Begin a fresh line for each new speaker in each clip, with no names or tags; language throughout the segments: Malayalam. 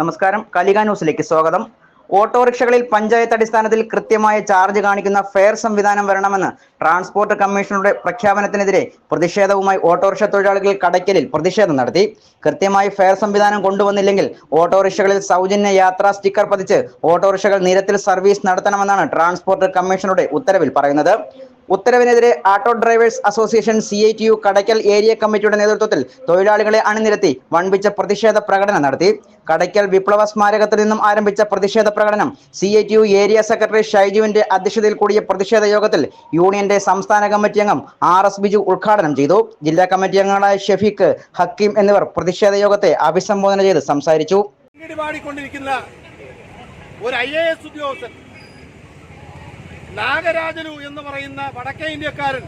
നമസ്കാരം. കലിക ന്യൂസിലേക്ക് സ്വാഗതം. ഓട്ടോറിക്ഷകളിൽ പഞ്ചായത്ത് അടിസ്ഥാനത്തിൽ കൃത്യമായ ചാർജ് കാണിക്കുന്ന ഫെയർ സംവിധാനം വരണമെന്ന് ട്രാൻസ്പോർട്ട് കമ്മീഷണറുടെ പ്രഖ്യാപനത്തിനെതിരെ പ്രതിഷേധവുമായി ഓട്ടോറിക്ഷ തൊഴിലാളികൾ കടയ്ക്കലിൽ പ്രതിഷേധം നടത്തി. കൃത്യമായി ഫെയർ സംവിധാനം കൊണ്ടുവന്നില്ലെങ്കിൽ ഓട്ടോറിക്ഷകളിൽ സൗജന്യ യാത്രാ സ്റ്റിക്കർ പതിച്ച് ഓട്ടോറിക്ഷകൾ നിരത്തിൽ സർവീസ് നടത്തണമെന്നാണ് ട്രാൻസ്പോർട്ട് കമ്മീഷണറുടെ ഉത്തരവിൽ പറയുന്നത്. ഉത്തരവിനെതിരെ auto drivers association C I T U Kadakkal area കമ്മിറ്റിയുടെ നേതൃത്വത്തിൽ തൊഴിലാളികളെ അണിനിരത്തി വൻപിച്ച പ്രതിഷേധ പ്രകടനം നടത്തി. കടയ്ക്കൽ വിപ്ലവ സ്മാരകത്തിൽ നിന്നും ആരംഭിച്ച പ്രതിഷേധ പ്രകടനം C I T U area secretary ഷൈജുവിന്റെ അധ്യക്ഷതയിൽ കൂടിയ പ്രതിഷേധ യോഗത്തിൽ യൂണിയന്റെ സംസ്ഥാന കമ്മിറ്റി അംഗം ആർ എസ് ബിജു ഉദ്ഘാടനം ചെയ്തു. ജില്ലാ കമ്മിറ്റി അംഗങ്ങളായ ഷെഫീഖ് ഹക്കീം എന്നിവർ പ്രതിഷേധ യോഗത്തെ അഭിസംബോധന ചെയ്ത് സംസാരിച്ചു.
ഒരു ഐ എസ് ഉദ്യോഗസ്ഥൻ നാഗരാജനു എന്ന് പറയുന്ന വടക്കേ ഇന്ത്യക്കാരൻ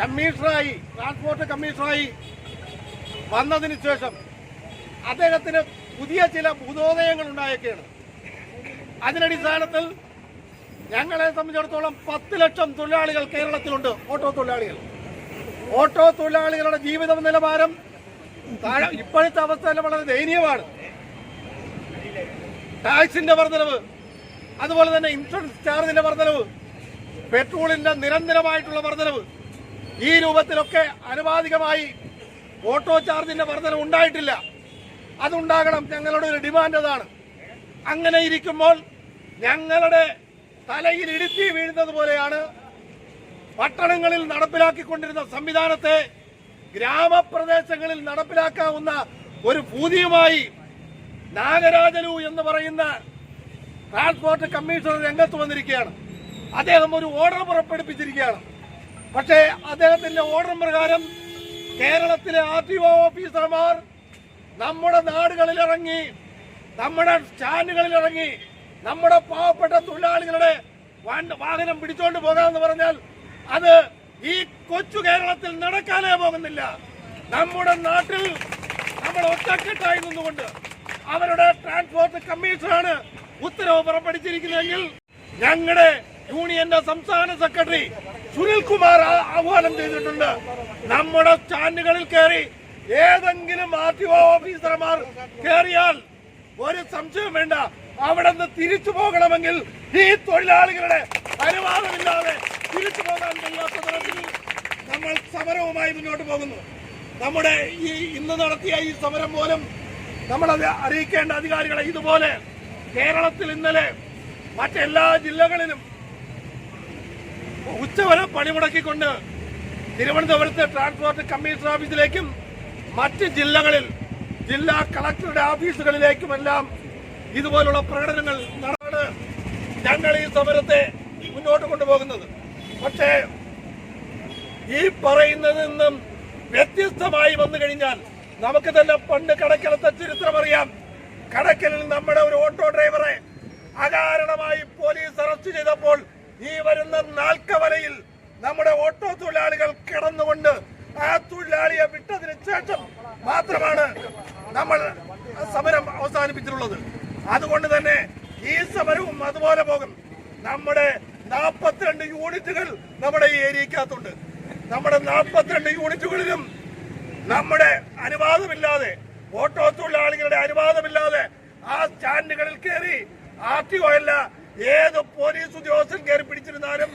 കമ്മീഷണറായി ട്രാൻസ്പോർട്ട് കമ്മീഷണറായി വന്നതിന് ശേഷം അദ്ദേഹത്തിന് പുതിയ ചില ഭൂതോദയങ്ങൾ ഉണ്ടായേക്കാണ്. അതിനടിസ്ഥാനത്തിൽ ഞങ്ങളെ സംബന്ധിച്ചിടത്തോളം പത്ത് ലക്ഷം തൊഴിലാളികൾ കേരളത്തിലുണ്ട്. ഓട്ടോ തൊഴിലാളികൾ. ഓട്ടോ തൊഴിലാളികളുടെ ജീവിത നിലവാരം ഇപ്പോഴത്തെ അവസ്ഥ വളരെ ദയനീയമാണ്. ടാക്സിന്റെ വർധനവ് അതുപോലെ തന്നെ ഇൻഷുറൻസ് ചാർജിന്റെ വർധനവ് പെട്രോളിന്റെ നിരന്തരമായിട്ടുള്ള വർധനവ്. ഈ രൂപത്തിലൊക്കെ അനുപാതികമായി ഓട്ടോ ചാർജിന്റെ വർധനവ് ഉണ്ടായിട്ടില്ല. അതുണ്ടാകണം ഞങ്ങളുടെ ഒരു ഡിമാൻഡ് അതാണ്. അങ്ങനെ ഇരിക്കുമ്പോൾ ഞങ്ങളുടെ തലയിൽ ഇടുത്തി വീഴുന്നത് പോലെയാണ് പട്ടണങ്ങളിൽ നടപ്പിലാക്കിക്കൊണ്ടിരുന്ന സംവിധാനത്തെ ഗ്രാമപ്രദേശങ്ങളിൽ നടപ്പിലാക്കാവുന്ന ഒരു ഭൂതിയുമായി നാഗരാജലു എന്ന് പറയുന്ന ട്രാൻസ്പോർട്ട് കമ്മീഷണർ രംഗത്ത് വന്നിരിക്കുകയാണ്. അദ്ദേഹം ഒരു ഓർഡർ പുറപ്പെടുപ്പിച്ചിരിക്കുകയാണ്. പക്ഷേ അദ്ദേഹത്തിന്റെ ഓർഡർ പ്രകാരം കേരളത്തിലെ ആർ ടി ഒ ഓഫീസർമാർ നമ്മുടെ നാടുകളിലിറങ്ങി നമ്മുടെ സ്റ്റാൻഡുകളിലിറങ്ങി നമ്മുടെ പാവപ്പെട്ട തൊഴിലാളികളുടെ വാഹനം പിടിച്ചോണ്ട് പോകാമെന്ന് പറഞ്ഞാൽ അത് ഈ കൊച്ചു കേരളത്തിൽ നടക്കാനേ പോകുന്നില്ല. നമ്മുടെ നാട്ടിൽ നമ്മൾ ഒറ്റക്കെട്ടായി നിന്നുകൊണ്ട് അവരുടെ ട്രാൻസ്പോർട്ട് കമ്മീഷനാണ് ഉത്തരവ് പുറപ്പെടുത്തിയിരിക്കുന്നതെങ്കിൽ ഞങ്ങളുടെ യൂണിയന്റെ സംസ്ഥാന സെക്രട്ടറി സുനിൽകുമാർ ആഹ്വാനം ചെയ്തിട്ടുണ്ട്. നമ്മുടെ സ്റ്റാൻഡുകളിൽ കയറി ഏതെങ്കിലും ആർ ടി ഒ ഓഫീസർമാർ കയറിയാൽ ഒരു സംശയം വേണ്ട. അവിടെ നിന്ന് തിരിച്ചു പോകണമെങ്കിൽ ഈ തൊഴിലാളികളുടെ അനുവാദമില്ലാതെ തിരിച്ചു പോകാൻ കഴിയാത്ത തരത്തിൽ നമ്മൾ സമരവുമായി മുന്നോട്ട് പോകുന്നു. നമ്മുടെ ഈ ഇന്ന് നടത്തിയ ഈ സമരം പോലും നമ്മളത് അറിയിക്കേണ്ട അധികാരികളെ ഇതുപോലെ കേരളത്തിൽ ഇന്നലെ മറ്റെല്ലാ ജില്ലകളിലും ഉച്ചവരെ പണിമുടക്കിക്കൊണ്ട് തിരുവനന്തപുരത്തെ ട്രാൻസ്പോർട്ട് കമ്മീഷണർ ഓഫീസിലേക്കും മറ്റ് ജില്ലകളിൽ ജില്ലാ കളക്ടറുടെ ഓഫീസുകളിലേക്കുമെല്ലാം ഇതുപോലുള്ള പ്രകടനങ്ങൾ നടന്ന് ഞങ്ങൾ ഈ സമരത്തെ മുന്നോട്ട് കൊണ്ടുപോകുന്നത്. പക്ഷേ ഈ പറയുന്നതിൽ നിന്നും വ്യത്യസ്തമായി വന്നു കഴിഞ്ഞാൽ നമുക്ക് തന്നെ പണ്ട് കടക്കലത്തെ ചരിത്രം അറിയാം കടക്കലിൽ നമ്മുടെ ഒരു ഓട്ടോ ഡ്രൈവറെ അകാരണമായി പോലീസ് അറസ്റ്റ് ചെയ്തപ്പോൾ ഈ വരുന്ന നാൽക്കവലയിൽ നമ്മുടെ ഓട്ടോ തൊഴിലാളികൾ കിടന്നുകൊണ്ട് ആ തൊഴിലാളിയെ വിട്ടതിന് ശേഷം മാത്രമാണ് നമ്മൾ സമരം അവസാനിപ്പിച്ചിട്ടുള്ളത്. അതുകൊണ്ട് തന്നെ ഈ സമരവും അതുപോലെ പോകും. നമ്മുടെ നാൽപ്പത്തിരണ്ട് യൂണിറ്റുകൾ നമ്മുടെ ഈ ഏരിയക്കകത്തുണ്ട്. നമ്മുടെ നാൽപ്പത്തിരണ്ട് യൂണിറ്റുകളിലും നമ്മുടെ അനുവാദമില്ലാതെ ഓട്ടോ തൊഴിലാളികളുടെ അനുവാദമില്ലാതെ ആ സ്റ്റാൻഡുകളിൽ കയറി ആർ ടി ഒ അല്ല ഏത് പോലീസ് ഉദ്യോഗസ്ഥൻ കയറി പിടിച്ചിരുന്നാലും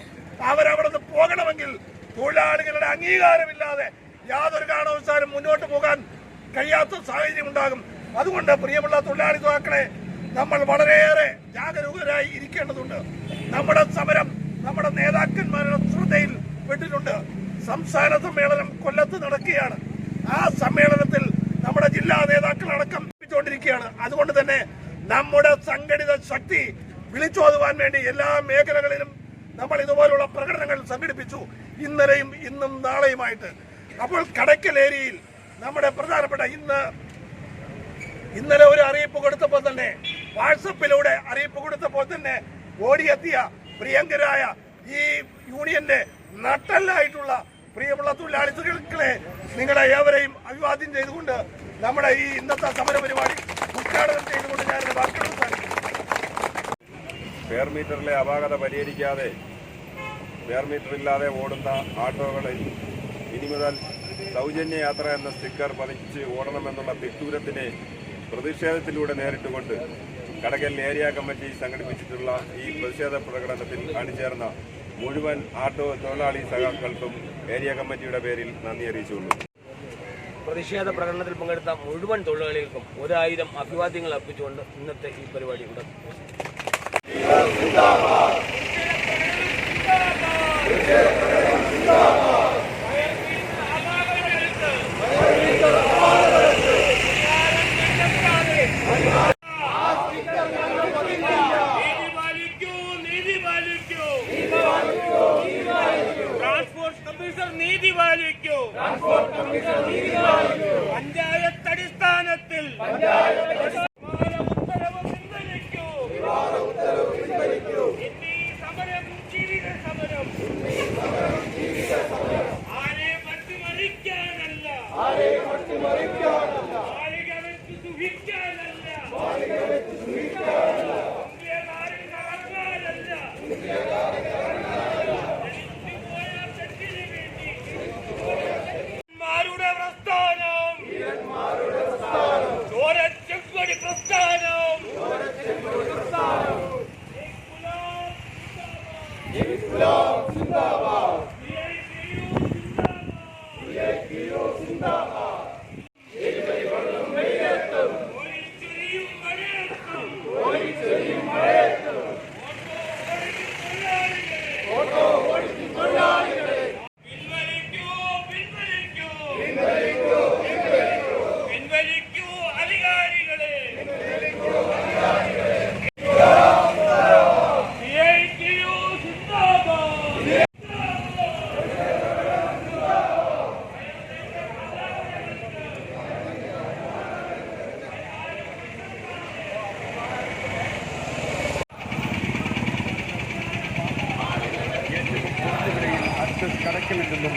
അവരവിടെ നിന്ന് പോകണമെങ്കിൽ തൊഴിലാളികളുടെ അംഗീകാരമില്ലാതെ യാതൊരു കാരണവശാലും മുന്നോട്ട് പോകാൻ കഴിയാത്ത സാഹചര്യം ഉണ്ടാകും. അതുകൊണ്ട് പ്രിയമുള്ള തൊഴിലാളി യുവാക്കളെ നമ്മൾ വളരെയേറെ ജാഗരൂകരായി ഇരിക്കേണ്ടതുണ്ട്. നമ്മുടെ സമരം നമ്മുടെ നേതാക്കന്മാരുടെ ശ്രദ്ധയിൽ പെട്ടിട്ടുണ്ട്. സംസ്ഥാന സമ്മേളനം കൊല്ലത്ത് നടക്കുകയാണ്. ആ സമ്മേളനത്തിൽ നമ്മുടെ ജില്ലാ നേതാക്കളടക്കം ിരിക്കുകയാണ് അതുകൊണ്ട് തന്നെ നമ്മുടെ സംഘടിത ശക്തി വിളിച്ചോതുവാൻ വേണ്ടി എല്ലാ മേഖലകളിലും നമ്മൾ ഇതുപോലുള്ള പ്രകടനങ്ങൾ സംഘടിപ്പിച്ചു. ഇന്നലെയും ഇന്നും നാളെയുമായിട്ട്. അപ്പോൾ കടയ്ക്കൽ ഏരിയയിൽ നമ്മുടെ പ്രധാനപ്പെട്ട ഇന്ന് ഇന്നലെ ഒരു അറിയിപ്പ് കൊടുത്തപ്പോൾ തന്നെ വാട്സപ്പിലൂടെ അറിയിപ്പ് കൊടുത്തപ്പോൾ തന്നെ ഓടിയെത്തിയ പ്രിയങ്കരായ ഈ യൂണിയന്റെ നട്ടല്ലായിട്ടുള്ള പ്രിയമുള്ള തൊഴിലാളികളെ നിങ്ങളെ ഏവരെയും അഭിവാദ്യം ചെയ്തുകൊണ്ട് നമ്മുടെ ഈ ഇന്നത്തെ സമര പരിപാടി ഉദ്ഘാടനം ചെയ്തുകൊണ്ട് ഞാൻ വാക്കുകൾ
ഫെയർ അപാകത പരിഹരിക്കാതെ ഫെയർ മീറ്റർ ഇല്ലാതെ ഓടുന്ന ആട്ടോകളിൽ ഇനി മുതൽ സൗജന്യ യാത്ര എന്ന സ്റ്റിക്കർ പതിച്ച് ഓടണമെന്നുള്ള തിക്തൂരത്തിനെ പ്രതിഷേധത്തിലൂടെ നേരിട്ടുകൊണ്ട് കടകൽ ഏരിയ കമ്മിറ്റി സംഘടിപ്പിച്ചിട്ടുള്ള ഈ പ്രതിഷേധ പ്രകടനത്തിൽ അണിചേർന്ന മുഴുവൻ ആട്ടോ തൊഴിലാളി സഖാക്കൾക്കും ഏരിയ കമ്മിറ്റിയുടെ പേരിൽ നന്ദി അറിയിച്ചുള്ളൂ
പ്രതിഷേധ പ്രകടനത്തിൽ പങ്കെടുത്ത മുഴുവൻ തൊഴിലാളികൾക്കും ഒരായിരം അഭിവാദ്യങ്ങൾ അർപ്പിച്ചുകൊണ്ട് ഇന്നത്തെ ഈ പരിപാടി ഇവിടെ
നീതി
Hip-Hop,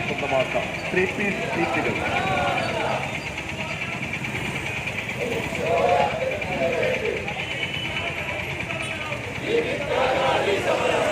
from
the marker. Three piece seat figure. Thank you.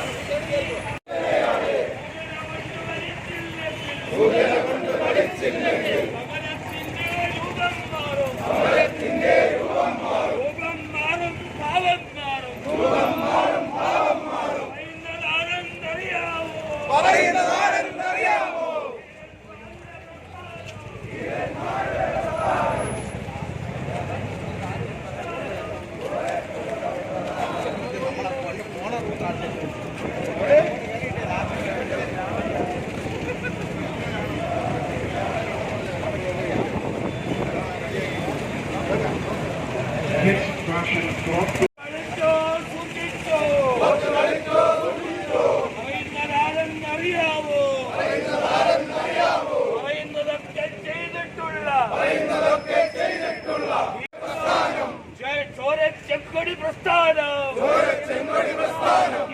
കളിച്ചോ പ്രസ്ഥാനം. ചെങ്കടി പ്രസ്ഥാനം.